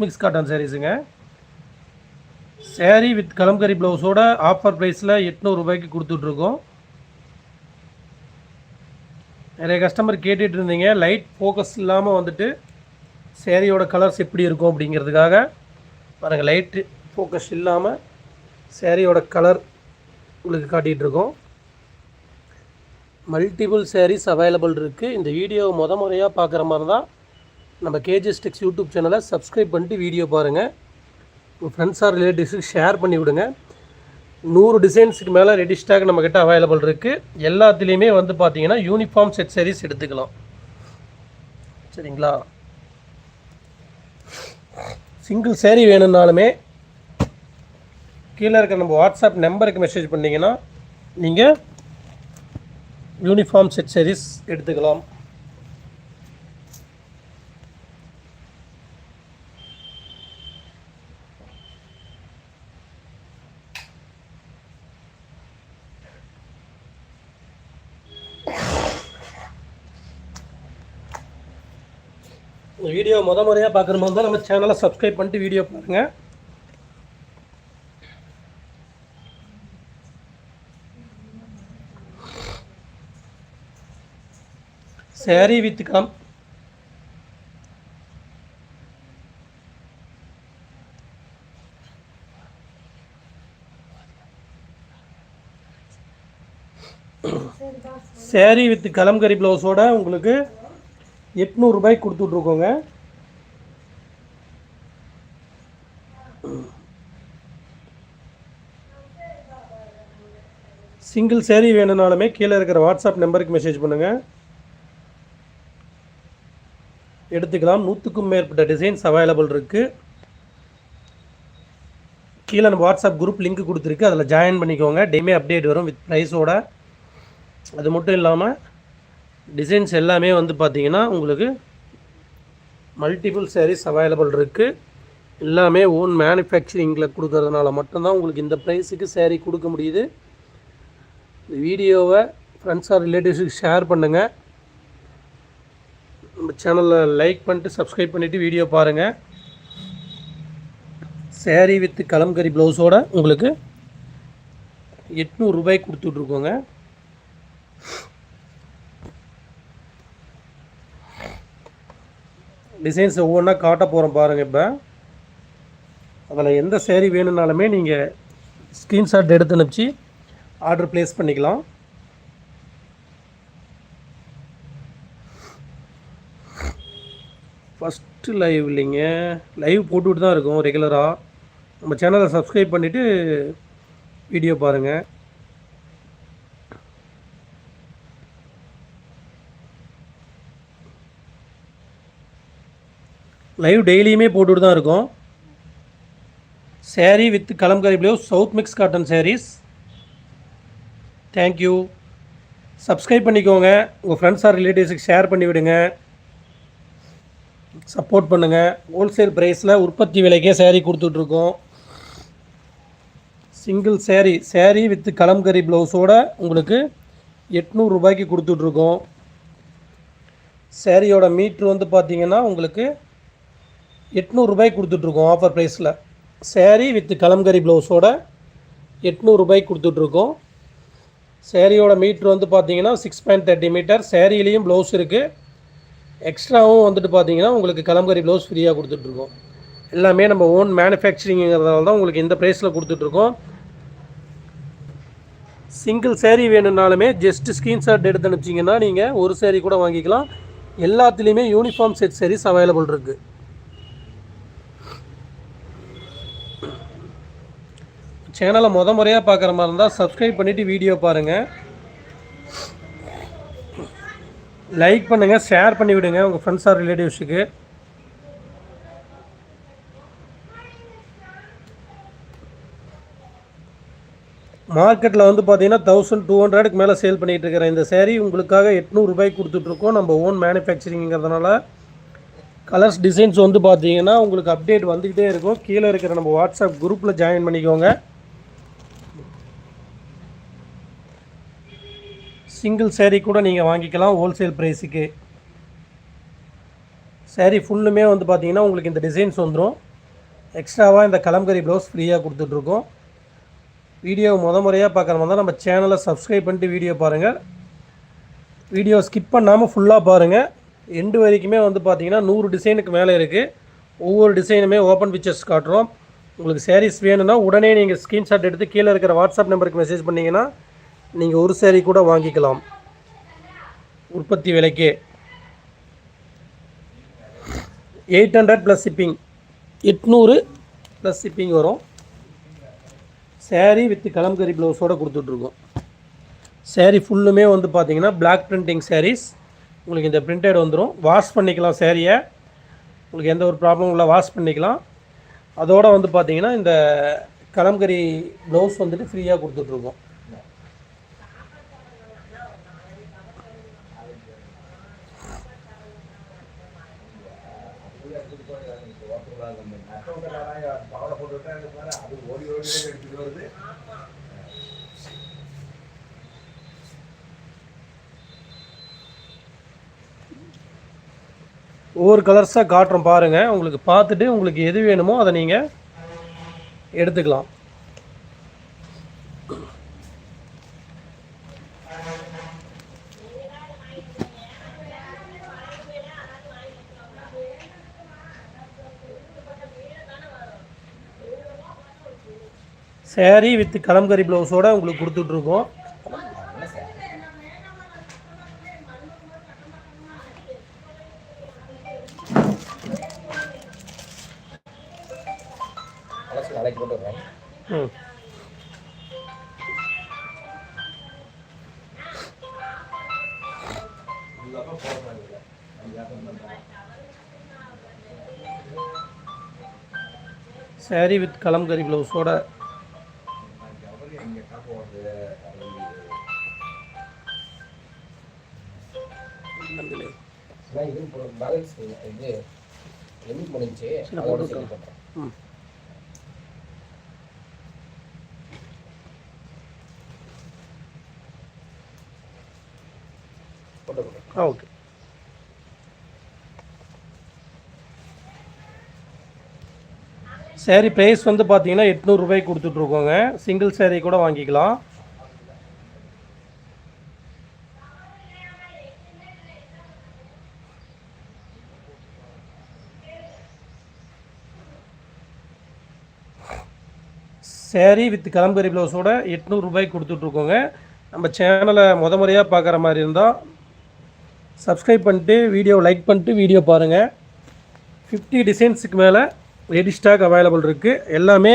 Mix cotton சாரீஸுங்க sari with kalamkari ப்ளவுஸோட offer ப்ரைஸில் எட்நூறுபாய்க்கு கொடுத்துட்ருக்கோம். நிறைய கஸ்டமர் கேட்டுட்டு இருந்தீங்க. லைட் ஃபோக்கஸ் இல்லாமல் வந்துட்டு சேரீயோட கலர்ஸ் எப்படி இருக்கும் அப்படிங்கிறதுக்காக பாருங்கள் லைட்டு ஃபோக்கஸ் இல்லாமல் சேரீயோட கலர் உங்களுக்கு காட்டிகிட்டு இருக்கோம் மல்டிபிள் சேரீஸ் அவைலபிள் இருக்குது இந்த வீடியோவை முத முறையாக பார்க்குற மாதிரி தான் நம்ம கேஜிஎஸ் டெக்ஸ் யூடியூப் சேனலை சப்ஸ்கிரைப் பண்ணிட்டு வீடியோ பாருங்கள் உங்கள் ஃப்ரெண்ட்ஸ் ஆர் ரிலேட்டிவ்ஸுக்கு ஷேர் பண்ணி விடுங்க. நூறு டிசைன்ஸுக்கு மேலே ரெடி ஸ்டாக் நம்மக்கிட்ட அவைலபிள் இருக்குது எல்லாத்துலேயுமே வந்து பார்த்தீங்கன்னா யூனிஃபார்ம் செட் sarees எடுத்துக்கலாம். சரிங்களா? சிங்கிள் சேரீ வேணும்னாலுமே கீழே இருக்க நம்ம வாட்ஸ்அப் நம்பருக்கு மெசேஜ் பண்ணிங்கன்னா நீங்கள் யூனிஃபார்ம் செட் sarees எடுத்துக்கலாம். வீடியோ முத முறையாக பார்க்குற மாதிரி தான் நம்ம சேனலை சப்ஸ்கிரைப் பண்ணிட்டு வீடியோ பாருங்கள் saree with cum saree with Kalamkari ப்ளவுஸோட உங்களுக்கு எட்நூறுபாய்க்கு கொடுத்துட்ருக்கோங்க சிங்கிள் சேரீ வேணும்னாலுமே கீழே இருக்கிற வாட்ஸ்அப் நம்பருக்கு மெசேஜ் பண்ணுங்கள் எடுத்துக்கலாம். நூற்றுக்கும் மேற்பட்ட டிசைன்ஸ் அவைலபிள் இருக்குது கீழே நம்ம வாட்ஸ்அப் குரூப் லிங்க் கொடுத்துருக்கு. அதில் ஜாயின் பண்ணிக்கோங்க. டெய்மே அப்டேட் வரும் வித் ப்ரைஸோட அது மட்டும் இல்லாமல் டிசைன்ஸ் எல்லாமே வந்து பார்த்திங்கன்னா உங்களுக்கு மல்டிபிள் sarees அவைலபிள் இருக்குது எல்லாமே ஓன் மேனுஃபேக்சரிங்கில் கொடுக்கறதுனால மட்டும்தான் உங்களுக்கு இந்த ப்ரைஸுக்கு சேரீ கொடுக்க முடியுது. இந்த வீடியோவை ஃப்ரெண்ட்ஸ் ஆர் ரிலேட்டிவ்ஸுக்கு ஷேர் பண்ணுங்கள் நம்ம சேனலில் லைக் பண்ணிட்டு சப்ஸ்கிரைப் பண்ணிவிட்டு வீடியோ பாருங்கள் சேரீ வித் கலம்கரி ப்ளவுஸோடு உங்களுக்கு எட்நூறுரூபாய்க்கு கொடுத்துட்ருக்கோங்க. டிசைன்ஸ் ஒவ்வொன்றா காட்ட போகிறோம் பாருங்கள் இப்போ. அதில் எந்த சேரீ வேணும்னாலுமே நீங்கள் ஸ்க்ரீன்ஷாட் எடுத்து அனுப்பிச்சு ஆர்டர் ப்ளேஸ் பண்ணிக்கலாம். ஃபஸ்ட்டு லைவ் இல்லைங்க. லைவ் போட்டுக்கிட்டு தான் இருக்கும் ரெகுலராக நம்ம சேனலை சப்ஸ்கிரைப் பண்ணிவிட்டு வீடியோ பாருங்கள் லைவ் டெய்லியுமே போட்டுகிட்டு தான் இருக்கும். Saree with Kalamkari blouse south mix cotton sarees thank you subscribe பண்ணிக்கோங்க. உங்கள் ஃப்ரெண்ட்ஸ் ஆர் ரிலேட்டிவ்ஸுக்கு ஷேர் பண்ணி விடுங்க. சப்போர்ட் பண்ணுங்கள் ஹோல்சேல் ப்ரைஸில் உற்பத்தி விலைக்கே சேரீ கொடுத்துட்ருக்கோம் single saree saree with Kalamkari ப்ளவுஸோட உங்களுக்கு எட்நூறுரூபாய்க்கு கொடுத்துட்ருக்கோம் சேரீயோட மீட்ரு வந்து பார்த்தீங்கன்னா உங்களுக்கு எட்நூறுரூபாய்க்கு கொடுத்துட்ருக்கோம் ஆஃபர் ப்ரைஸில் சேரீ வித் கலம்கரி ப்ளவுஸோட எட்நூறுபாய்க்கு கொடுத்துட்ருக்கோம். சேரீயோட மீட்ரு வந்து பார்த்தீங்கன்னா சிக்ஸ் பாயிண்ட் தேர்ட்டி மீட்டர் சேரீலேயும் ப்ளவுஸ் இருக்குது எக்ஸ்ட்ராவும் வந்துட்டு பார்த்தீங்கன்னா உங்களுக்கு கலம்கரி ப்ளவுஸ் ஃப்ரீயாக கொடுத்துட்ருக்கோம். எல்லாமே நம்ம ஓன் மேனுஃபேக்சரிங்கிறதால தான் உங்களுக்கு இந்த ப்ரைஸில் கொடுத்துட்ருக்கோம். சிங்கிள் சேரீ வேணும்னாலுமே ஜஸ்ட் ஸ்க்ரீன்ஷாட் எடுத்து அனுப்பிச்சிங்கன்னா நீங்கள் ஒரு சேரீ கூட வாங்கிக்கலாம். எல்லாத்துலேயுமே யூனிஃபார்ம் செட் சேரீஸ் அவைலபிள் இருக்குது சேனலை முத முறையாக பார்க்குற மாதிரி இருந்தால் சப்ஸ்கிரைப் பண்ணிவிட்டு வீடியோ பாருங்கள் லைக் பண்ணுங்கள் ஷேர் பண்ணி விடுங்க உங்கள் ஃப்ரெண்ட்ஸ் ஆர் ரிலேட்டிவ்ஸுக்கு மார்க்கெட்டில் வந்து பார்த்தீங்கன்னா தௌசண்ட் டூ ஹண்ட்ரடுக்கு மேலே சேல் பண்ணிகிட்டு இருக்கிற இந்த சேரீ உங்களுக்காக எட்நூறுபாய்க்கு கொடுத்துட்ருக்கோம் நம்ம ஓன் மேனுஃபேக்சரிங்கிறதுனால கலர்ஸ் டிசைன்ஸ் வந்து பார்த்தீங்கன்னா உங்களுக்கு அப்டேட் வந்துக்கிட்டே இருக்கும். கீழே இருக்கிற நம்ம வாட்ஸ்அப் குரூப்பில் ஜாயின் பண்ணிக்கோங்க. சிங்கிள் சேரீ கூட நீங்கள் வாங்கிக்கலாம் ஹோல்சேல் ப்ரைஸுக்கு சேரீ ஃபுல்லுமே வந்து பார்த்தீங்கன்னா உங்களுக்கு இந்த டிசைன்ஸ் வந்துடும் எக்ஸ்ட்ராவாக இந்த கலம்கரி ப்ளவுஸ் ஃப்ரீயாக கொடுத்துட்ருக்கோம். வீடியோ முத முறையாக பார்க்குற மாதிரி தான் நம்ம சேனலை சப்ஸ்கிரைப் பண்ணிட்டு வீடியோ பாருங்கள் வீடியோ ஸ்கிப் பண்ணாமல் ஃபுல்லாக பாருங்கள் எண்டு வரைக்குமே வந்து பார்த்திங்கன்னா நூறு டிசைனுக்கு மேலே இருக்குது ஒவ்வொரு டிசைனுமே ஓப்பன் பிக்சர்ஸ் காட்டுறோம். உங்களுக்கு சேரீஸ் வேணும்னா உடனே நீங்கள் ஸ்க்ரீன்ஷாட் எடுத்து கீழே இருக்கிற வாட்ஸ்அப் நம்பருக்கு மெசேஜ் பண்ணிங்கன்னா நீங்கள் ஒரு சேரீ கூட வாங்கிக்கலாம். உற்பத்தி விலைக்கே. எயிட் ஹண்ட்ரட் ப்ளஸ் ஷிப்பிங் எட்நூறு ப்ளஸ் ஷிப்பிங் வரும். சேரீ வித் கலம்கரி ப்ளவுஸோடு கொடுத்துட்ருக்கோம். சேரீ ஃபுல்லுமே வந்து பார்த்தீங்கன்னா பிளாக் பிரிண்டிங் sarees. உங்களுக்கு இந்த பிரிண்டட் வந்துடும் வாஷ் பண்ணிக்கலாம் சேரீயை உங்களுக்கு எந்த ஒரு ப்ராப்ளமும் இல்லை வாஷ் பண்ணிக்கலாம். அதோடு வந்து பார்த்தீங்கன்னா இந்த கலம்கரி ப்ளவுஸ் வந்துட்டு ஃப்ரீயாக கொடுத்துட்ருக்கோம். ஒவ்வொரு கலர்ஸாக காட்டுறோம் பாருங்கள் உங்களுக்கு பார்த்துட்டு உங்களுக்கு எது வேணுமோ அதை நீங்கள் எடுத்துக்கலாம். சேரீ வித் கலம்கரி ப்ளவுஸோட உங்களுக்கு கொடுத்துட்ருக்கோம் saree வித் கலம்கரி ப்ளவுஸோட நான் சேரீ ப்ரைஸ் வந்து பார்த்தீங்கன்னா எட்நூறுபாய் கொடுத்துட்ருக்கோங்க. சிங்கிள் சேரீ கூட வாங்கிக்கலாம். சேரீ வித் கலம்பரி ப்ளவுஸோட எட்நூறுபாய்க்கு கொடுத்துட்ருக்கோங்க. நம்ம சேனலை முத முறையாக பார்க்குற மாதிரி இருந்தால் சப்ஸ்கிரைப் பண்ணிட்டு வீடியோ லைக் பண்ணிட்டு வீடியோ பாருங்கள் ஃபிஃப்டி டிசைன்ஸுக்கு மேலே ரெடி ஸ்டாக் அவைலபிள் இருக்குது எல்லாமே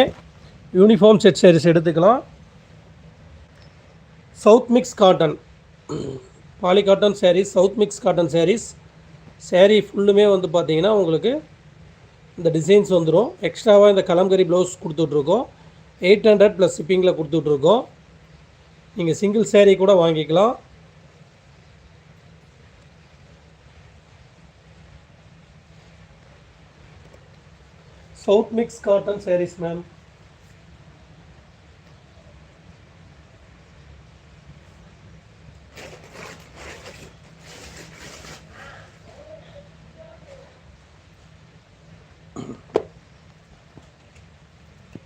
யூனிஃபார்ம் செட் சேரீஸ் எடுத்துக்கலாம். South mix cotton poly cotton sarees south mix cotton sarees saree ஃபுல்லுமே வந்து பார்த்தீங்கன்னா உங்களுக்கு இந்த டிசைன்ஸ் வந்துடும் எக்ஸ்ட்ராவாக இந்த கலம்கரி ப்ளவுஸ் கொடுத்துட்ருக்கோம். எயிட் ஹண்ட்ரட் ப்ளஸ் ஷிப்பிங்கில் கொடுத்துட்ருக்கோம். நீங்கள் சிங்கிள் சேரீ கூட வாங்கிக்கலாம். South mix cotton sarees ma'am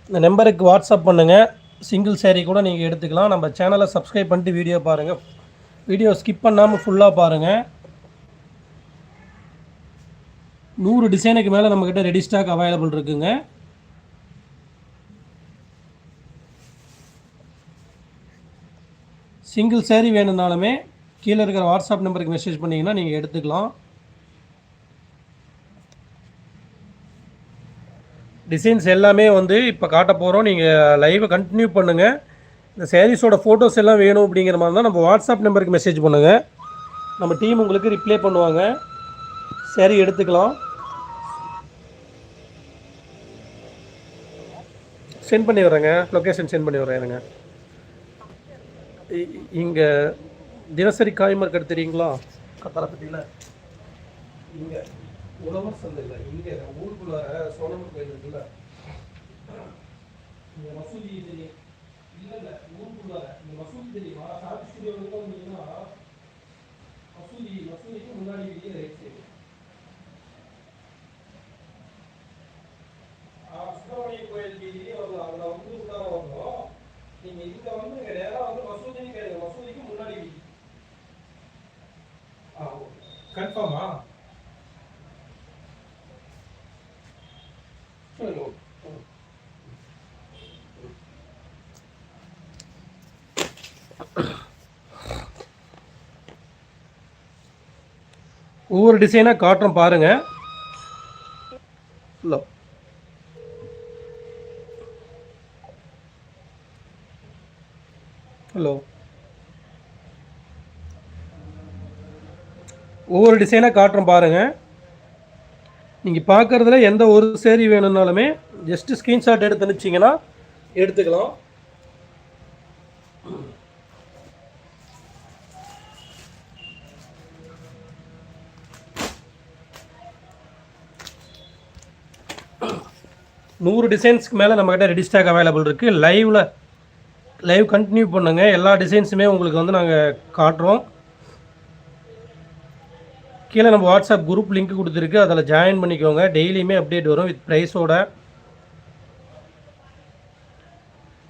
இந்த நம்பருக்கு வாட்ஸ்அப் பண்ணுங்கள் சிங்கிள் சேரீ கூட நீங்கள் எடுத்துக்கலாம். நம்ம சேனலை சப்ஸ்கிரைப் பண்ணிட்டு வீடியோ பாருங்கள் வீடியோ ஸ்கிப் பண்ணாமல் ஃபுல்லாக பாருங்கள் நூறு டிசைனுக்கு மேலே நம்மக்கிட்ட ரெடி ஸ்டாக் அவைலபிள் இருக்குங்க. சிங்கிள் சேரீ வேணும்னாலுமே கீழே இருக்கிற வாட்ஸ்அப் நம்பருக்கு மெசேஜ் பண்ணிங்கன்னா நீங்கள் எடுத்துக்கலாம். டிசைன்ஸ் எல்லாமே வந்து இப்போ காட்ட போகிறோம் நீங்கள் லைவை கண்டினியூ பண்ணுங்கள் இந்த சேரீஸோட ஃபோட்டோஸ் எல்லாம் வேணும் அப்படிங்கிற மாதிரி தான் நம்ம வாட்ஸ்அப் நம்பருக்கு மெசேஜ் பண்ணுங்கள் நம்ம டீம் உங்களுக்கு ரிப்ளை பண்ணுவாங்க. சரி எடுத்துக்கலாம். சென்ட் பண்ணி வரேங்க லொக்கேஷன் சென்ட் பண்ணி வரேன் இருங்க. இங்கே தினசரி காய் மார்க்கெட் தெரியுங்களா? கத்தரப்பட்டியில் இங்கே உழவர் சந்தையில் இங்கே ஊருக்குள்ள சோழமன் கோயில் இருக்குல்ல. இந்த மசூதி தெரியும் இல்லை இல்லை ஊருக்குள்ள இந்த மசூதி தெரியுமா சாத்தி மசூதி மசூதிக்கு முன்னாடி வெளியே ரைட் சைடு. கோயில் வீதியிலையும் வரலாம் அதில் வந்து உள்ளார வரணும் நீங்கள் இங்கே வந்து நேராக வந்து மசூதின்னு கேளுங்க. மசூதிக்கு முன்னாடி வீதி ஆ கன்ஃபார்மா சொல்லுங்க ஒவ்வொரு டிசைனாக காட்டுறோம் பாருங்கள் ஹலோ ஒவ்வொரு டிசைனாக காட்டுறோம் பாருங்கள் நீங்கள் பார்க்குறதுல எந்த ஒரு சேரீ வேணும்னாலுமே ஜஸ்ட்டு ஸ்க்ரீன்ஷாட் எடுத்து அனுப்பிச்சிங்கன்னா எடுத்துக்கலாம். நூறு டிசைன்ஸ்க்கு மேலே நம்மக்கிட்ட ரெடி ஸ்டாக் அவைலபிள் இருக்குது லைவில் லைவ் கண்டினியூ பண்ணுங்க. எல்லா டிசைன்ஸுமே உங்களுக்கு வந்து நாங்கள் காட்டுறோம். கீழே நம்ம வாட்ஸ்அப் குரூப் லிங்க் கொடுத்துருக்கு. அதில் ஜாயின் பண்ணிக்கோங்க. டெய்லியுமே அப்டேட் வரும் வித் ப்ரைஸோட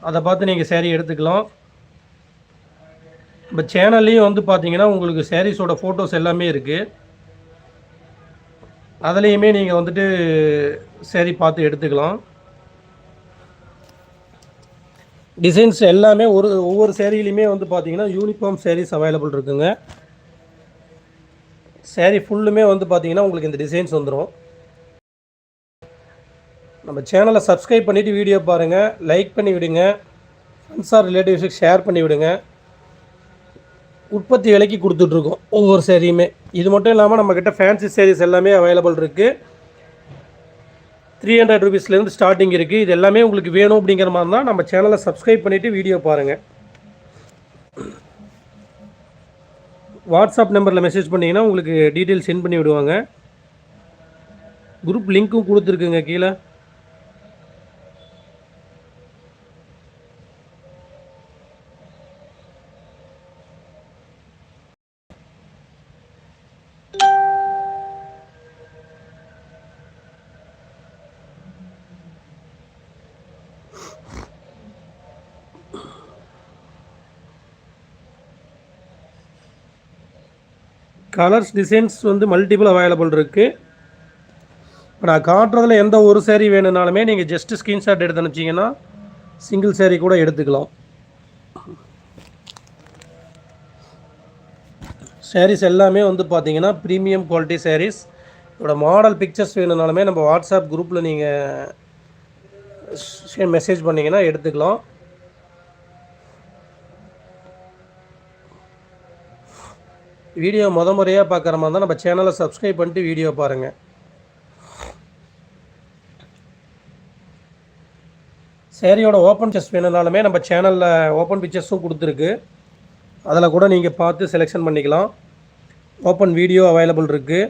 அதை பார்த்து நீங்கள் சேரீ எடுத்துக்கலாம். இப்போ சேனல்லையும் வந்து பார்த்தீங்கன்னா உங்களுக்கு சேரீஸோட ஃபோட்டோஸ் எல்லாமே இருக்குது அதுலேயுமே நீங்கள் வந்துட்டு சரி பார்த்து எடுத்துக்கலாம். டிசைன்ஸ் எல்லாமே ஒரு ஒவ்வொரு சேரீலையுமே வந்து பார்த்தீங்கன்னா யூனிஃபார்ம் சேரீஸ் அவைலபிள் இருக்குங்க. சேரீ ஃபுல்லுமே வந்து பார்த்தீங்கன்னா உங்களுக்கு இந்த டிசைன்ஸ் வந்துடும் நம்ம சேனலை சப்ஸ்கிரைப் பண்ணிவிட்டு வீடியோ பாருங்கள் லைக் பண்ணி விடுங்க. ஃப்ரெண்ட்ஸ் ஆர் ரிலேட்டிவ்ஸுக்கு ஷேர் பண்ணி விடுங்க. உற்பத்தி விலைக்கு கொடுத்துட்ருக்கோம் ஒவ்வொரு சேரீயுமே இது மட்டும் இல்லாமல் நம்மக்கிட்ட ஃபேன்சி சேரீஸ் எல்லாமே அவைலபிள் இருக்குது த்ரீ ஹண்ட்ரட் ருபீஸ்லேருந்து ஸ்டார்டிங் இருக்குது இது எல்லாமே உங்களுக்கு வேணும் அப்படிங்கிற மாதிரி தான் நம்ம சேனலை சப்ஸ்கிரைப் பண்ணிவிட்டு வீடியோ பாருங்கள் வாட்ஸ்அப் நம்பரில் மெசேஜ் பண்ணிங்கன்னா உங்களுக்கு டீட்டெயில் சென்ட் பண்ணி விடுவாங்க. குரூப் லிங்க்கும் கொடுத்துருக்குங்க கீழே. கலர்ஸ் டிசைன்ஸ் வந்து மல்டிபிள் அவைலபிள் இருக்குது இப்போ நான் காட்டுறதுல எந்த ஒரு சேரீ வேணும்னாலுமே நீங்கள் ஜஸ்ட்டு ஸ்க்ரீன்ஷாட் எடுத்து அனுப்பிச்சிங்கன்னா சிங்கிள் சேரீ கூட எடுத்துக்கலாம். சேரீஸ் எல்லாமே வந்து பார்த்தீங்கன்னா ப்ரீமியம் குவாலிட்டி சேரீஸ் இதோட மாடல் பிக்சர்ஸ் வேணும்னாலுமே நம்ம வாட்ஸ்அப் குரூப்பில் நீங்கள் மெசேஜ் பண்ணிங்கன்னா எடுத்துக்கலாம். வீடியோ முத முறையாக பார்க்குற மாதிரி தான் நம்ம சேனலை சப்ஸ்கிரைப் பண்ணிட்டு வீடியோ பாருங்கள் சேரியோட ஓப்பன் செஸ் வேணும்னாலுமே நம்ம சேனலில் ஓப்பன் பிக்சர்ஸும் கொடுத்துருக்கு. அதில் கூட நீங்கள் பார்த்து செலெக்ஷன் பண்ணிக்கலாம். ஓப்பன் வீடியோ அவைலபிள் இருக்குது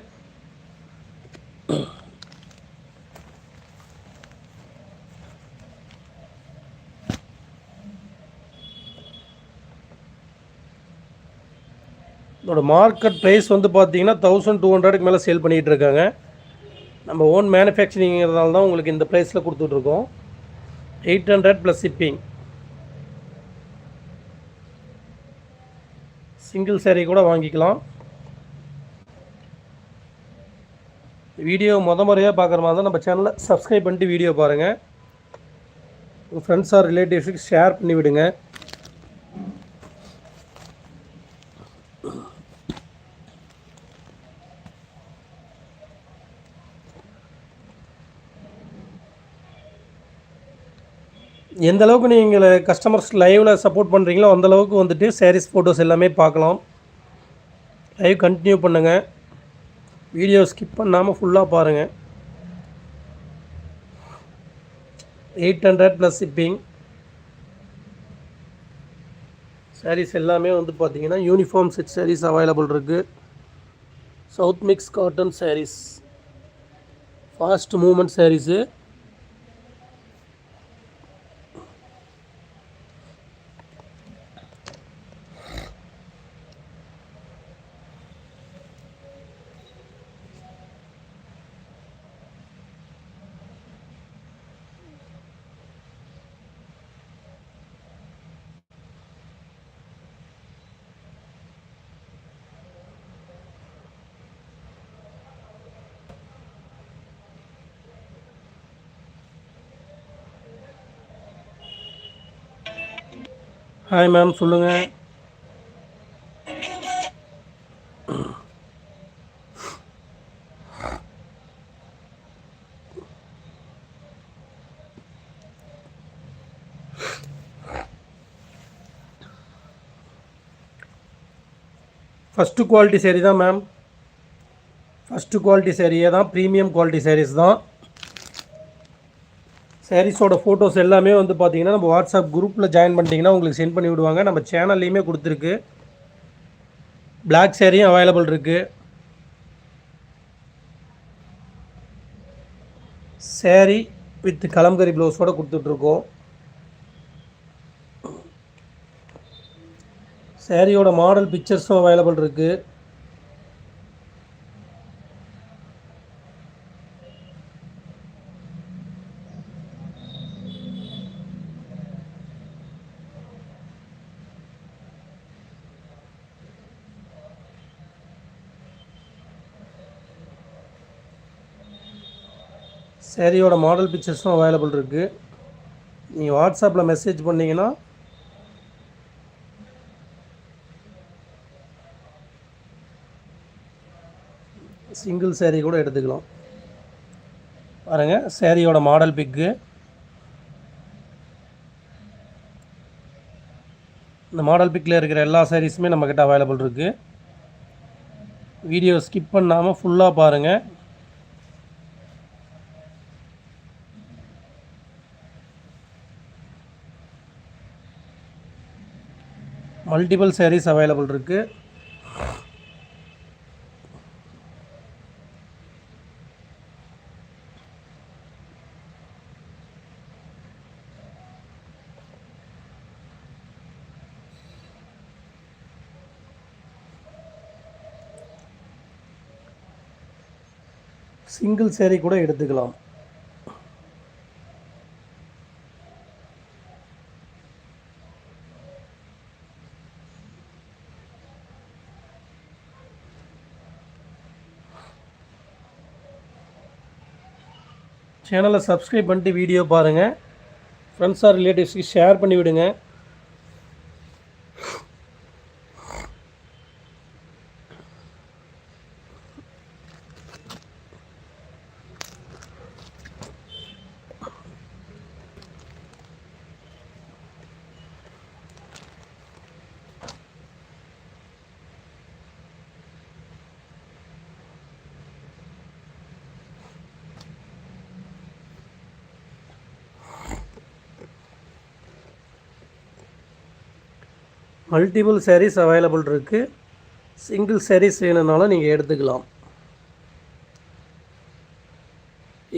இதோட மார்க்கெட் ப்ரைஸ் வந்து பார்த்தீங்கன்னா தௌசண்ட் டூ ஹண்ட்ரடுக்கு மேலே சேல் பண்ணிகிட்டு இருக்காங்க. நம்ம ஓன் மேனுஃபேக்சரிங்கிறதுனால தான் உங்களுக்கு இந்த ப்ரைஸில் கொடுத்துட்ருக்கோம் eight hundred plus shipping single saree கூட வாங்கிக்கலாம். வீடியோ முத முறையாக பார்க்குற மாதிரி தான் நம்ம சேனலை சப்ஸ்கிரைப் பண்ணிட்டு வீடியோ பாருங்கள் உங்கள் ஃப்ரெண்ட்ஸ் ஆர் ரிலேட்டிவ்ஸுக்கு ஷேர் பண்ணி விடுங்க எந்த அளவுக்கு நீங்கள் கஸ்டமர்ஸ் லைவில் சப்போர்ட் பண்ணுறீங்களோ அந்த அளவுக்கு வந்துட்டு சாரீஸ் ஃபோட்டோஸ் எல்லாமே பார்க்கலாம். லைவ் கண்டினியூ பண்ணுங்கள் வீடியோ ஸ்கிப் பண்ணாமல் ஃபுல்லாக பாருங்கள் eight hundred plus shipping sarees எல்லாமே வந்து பார்த்தீங்கன்னா யூனிஃபார்ம் செட் சாரீஸ் அவைலபிள் இருக்குது south mix cotton sarees fast movement sarees hi ma'am சொல்லுங்கள் ஃபஸ்ட்டு குவாலிட்டி சேரீ தான் மேம் ஃபஸ்ட்டு குவாலிட்டி சேரீயே தான் ப்ரீமியம் குவாலிட்டி சேரீஸ் தான். சாரீஸோட ஃபோட்டோஸ் எல்லாமே வந்து பார்த்தீங்கன்னா நம்ம வாட்ஸ்அப் குரூப்பில் ஜாயின் பண்ணிட்டீங்கன்னா உங்களுக்கு சென்ட் பண்ணி விடுவாங்க. நம்ம சேனல்லையுமே கொடுத்துருக்கு. பிளாக் சேரீயும் அவைலபிள் இருக்குது சேரீ வித் கலம்கரி ப்ளவுஸோட கொடுத்துட்ருக்கோம். சேரீயோட மாடல் பிக்சர்ஸும் அவைலபிள் இருக்குது சேரீயோட மாடல் பிக்சர்ஸும் அவைலபிள் இருக்குது நீங்கள் வாட்ஸ்அப்பில் மெசேஜ் பண்ணிங்கன்னா சிங்கிள் சேரீ கூட எடுத்துக்கலாம். பாருங்கள் சேரீயோட மாடல் பிக்கு இந்த மாடல் பிக்கில் இருக்கிற எல்லா சேரீஸுமே நம்மக்கிட்ட அவைலபிள் இருக்குது வீடியோ ஸ்கிப் பண்ணாமல் ஃபுல்லாக பாருங்கள் மல்டிபிள் சேரீஸ் அவைலபிள் இருக்குது சிங்கிள் சேரீ கூட எடுத்துக்கலாம். சேனலை சப்ஸ்கிரைப் பண்ணிட்டு வீடியோ பாருங்கள் ஃப்ரெண்ட்ஸ் ஆர் ரிலேட்டிவ்ஸ்க்கு ஷேர் பண்ணி விடுங்க மல்டிபிள் சேரீஸ் அவைலபிள் இருக்குது சிங்கிள் சேரீஸ் வேணும்னாலும் நீங்கள் எடுத்துக்கலாம்.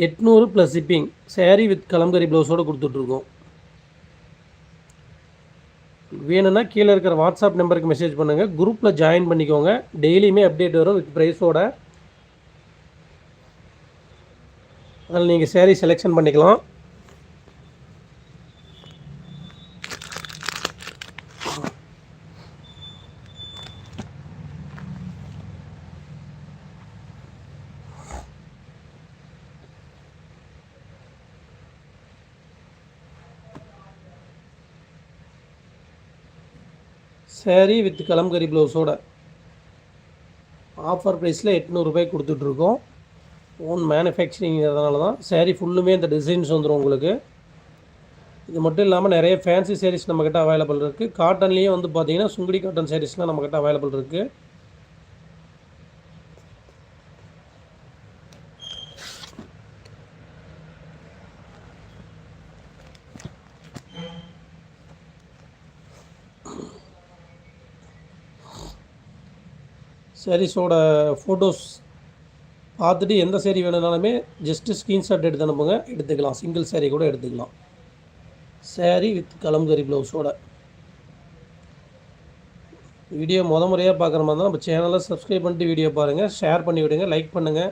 எட்நூறு plus shipping saree with Kalamkari ப்ளவுஸோடு கொடுத்துட்ருக்கோம். வேணும்னா கீழே இருக்கிற வாட்ஸ்அப் நம்பருக்கு மெசேஜ் பண்ணுங்கள் குரூப்பில் ஜாயின் பண்ணிக்கோங்க. டெய்லியுமே அப்டேட் வரும் வித் ப்ரைஸோட அதில் நீங்கள் சேரீ செலெக்ஷன் பண்ணிக்கலாம். ஸேரீ வித் கலம்கரி ப்ளவுஸோட ஆஃபர் ப்ரைஸில் எட்நூறுபாய்க்கு கொடுத்துட்ருக்கோம். ஓன் மேனுஃபேக்சரிங் அதனால தான். சேரீ ஃபுல்லுமே இந்த டிசைன்ஸ் வந்துடும் உங்களுக்கு. இது மட்டும் இல்லாமல் நிறைய ஃபேன்சி சேரீஸ் நம்மக்கிட்ட அவைலபிள் இருக்குது காட்டன்லேயும் வந்து பார்த்தீங்கன்னா சுங்குடி காட்டன் சேரீஸ்லாம் நம்மக்கிட்ட அவைலபிள் இருக்குது சாரீஸோட ஃபோட்டோஸ் பார்த்துட்டு எந்த சேரீ வேணும்னாலுமே ஜஸ்ட்டு ஸ்க்ரீன்ஷாட் எடுத்து அனுப்புங்க. எடுத்துக்கலாம். சிங்கிள் சேரீ கூட எடுத்துக்கலாம். சேரீ வித் கலம்கரி ப்ளவுஸோட வீடியோ முத முறையாக பார்க்குற மாதிரி தான் நம்ம சேனலை சப்ஸ்கிரைப் பண்ணிட்டு வீடியோ பாருங்கள் ஷேர் பண்ணி விடுங்க. லைக் பண்ணுங்கள்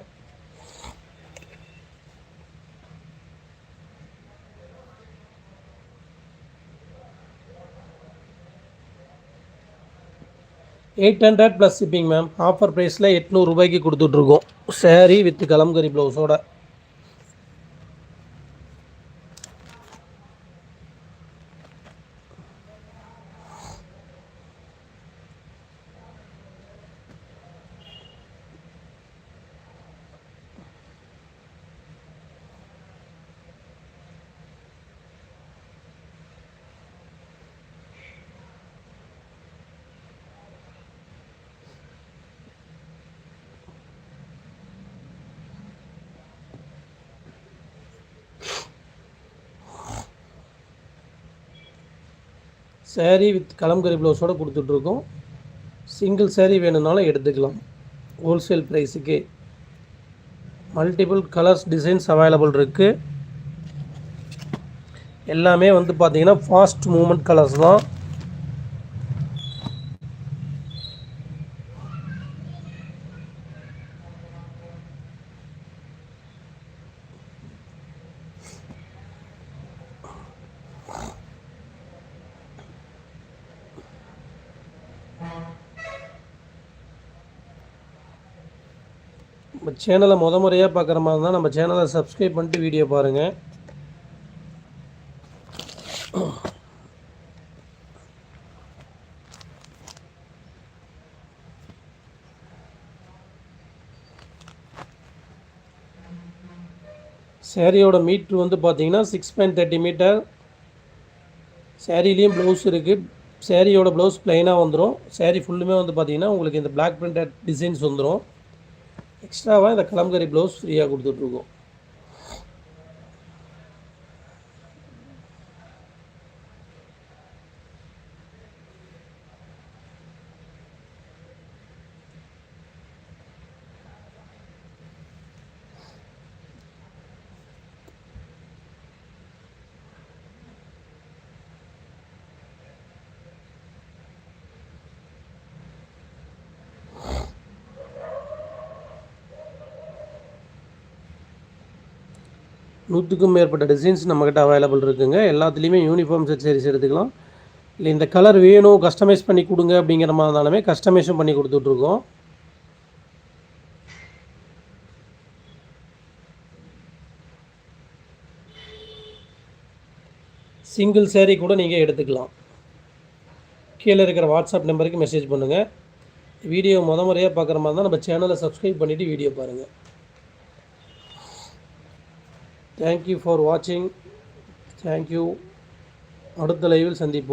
eight hundred plus shipping ma'am offer ப்ரைஸில் எட்நூறுபாய்க்கு கொடுத்துட்ருக்கோம். சேரீ வித் கலம்கரி ப்ளவுஸோட சேரீ வித் கலம்கரி ப்ளவுஸோடு கொடுத்துட்ருக்கோம். சிங்கிள் சேரீ வேணும்னாலும் எடுத்துக்கலாம். ஹோல்சேல் ப்ரைஸுக்கே மல்டிபிள் கலர்ஸ் டிசைன்ஸ் அவைலபிள் இருக்குது எல்லாமே வந்து பார்த்திங்கன்னா ஃபாஸ்ட் மூமெண்ட் கலர்ஸ் தான் நம்ம சேனலை முத முறையாக பார்க்குற மாதிரி இருந்தால் நம்ம சேனலை சப்ஸ்கிரைப் பண்ணிட்டு வீடியோ பாருங்கள் சேரீயோட மீட்ரு வந்து பார்த்தீங்கன்னா சிக்ஸ் பாயிண்ட் தேர்ட்டி மீட்டர் சேரீலேயும் ப்ளவுஸ் இருக்குது சேரீயோட ப்ளவுஸ் ப்ளைனாக வந்துடும் சேரீ ஃபுல்லுமே வந்து பார்த்தீங்கன்னா உங்களுக்கு இந்த பிளாக் பிரிண்டட் டிசைன்ஸ் வந்துடும் எக்ஸ்ட்ராவாக இந்த கலம்கரி ப்ளவுஸ் ஃப்ரீயாக கொடுத்துட்ருக்கோம். நூற்றுக்கும் மேற்பட்ட டிசைன்ஸ் நம்மக்கிட்ட அவைலபிள் இருக்குங்க. எல்லாத்துலேயுமே யூனிஃபார்ம் செட் sarees எடுத்துக்கலாம். இல்லை இந்த கலர் வேணும் கஸ்டமைஸ் பண்ணி கொடுங்க அப்படிங்கிற மாதிரி இருந்தாலுமே கஸ்டமைஸும் பண்ணி கொடுத்துட்ருக்கோம். சிங்கிள் சேரீ கூட நீங்கள் எடுத்துக்கலாம். கீழே இருக்கிற வாட்ஸ்அப் நம்பருக்கு மெசேஜ் பண்ணுங்கள் வீடியோ முத முறையாக பார்க்குற மாதிரி தான் நம்ம சேனலை சப்ஸ்கிரைப் பண்ணிவிட்டு வீடியோ பாருங்கள் தேங்க்யூ ஃபார் வாட்சிங் தேங்க்யூ அடுத்த லைவில் சந்திப்போம்